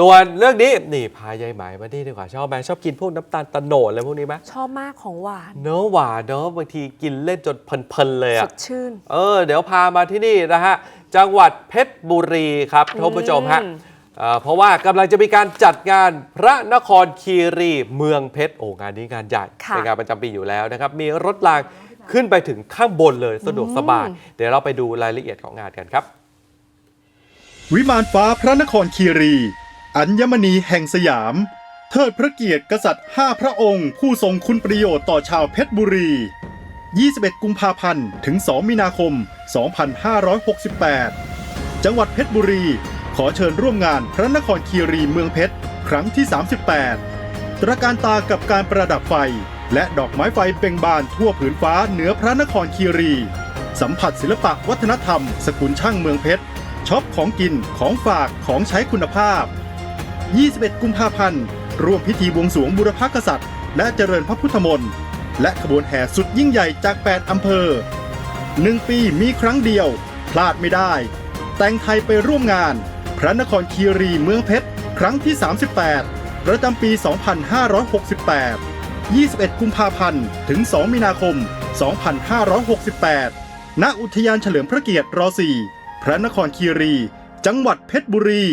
ส่วนเรื่องนี้นี่พายายไหมมาที่ดีกว่าชอบไหมชอบกินพวกน้ำตาลตะโหนดอะไรพวกนี้ไหมชอบมากของหวานเนื้อะหวานเนอะบางทีกินเล่นจนเพลินๆเลยสอะ ดชื่น เออเดี๋ยวพามาที่นี่นะฮะ จังหวัดเพชรบุรีครับท่านผู้ชมฮะอืมเอ่อเพราะว่ากำลังจะมีการจัดงานพระนครคีรีเมืองเพชรโอ้งานนี้งานใหญ่ค่ะ เป็นงานประจำปีอยู่แล้วนะครับ มีรถรางขึ้นไปถึงข้างบนเลยสะดวกสบาย เดี๋ยวเราไปดูรายละเอียดของงานกันครับ วิมานฟ้าพระนครคีรี อัญมณีแห่งสยาม เทิดพระเกียรติกษัตริย์ 5 พระองค์ ผู้ทรงคุณประโยชน์ต่อชาวเพชรบุรี 21 กุมภาพันธ์ ถึง 2 มีนาคม 2568 จังหวัดเพชรบุรี ขอเชิญร่วมงานพระนครคีรีเมืองเพชร ครั้งที่ 38 ตระการตากับการประดับไฟ และดอกไม้ไฟเบ่งบานทั่วผืนฟ้าเหนือพระนครคีรี สัมผัสศิลปะวัฒนธรรม สกุลช่างเมืองเพชรช็อปของกินของฝากของใช้คุณภาพ 21 กุมภาพันธ์ ร่วมพิธีบวงสรวงบุรพกษัตริย์ และเจริญพระพุทธมนต์และขบวนแห่สุดยิ่งใหญ่จาก 8 อำเภอหนึ่งปีมีครั้งเดียว พลาดไม่ได้ แต่งไทยไปร่วมงาน พระนครคีรีเมืองเพชร ครั้งที่ 38 ประจำปี 2568 21 กุมภาพันธ์ ถึง 2 มีนาคม 2568 ณ อุทยานเฉลิมพระเกียรติร .4 พระนครคีรี จังหวัดเพชรบุรี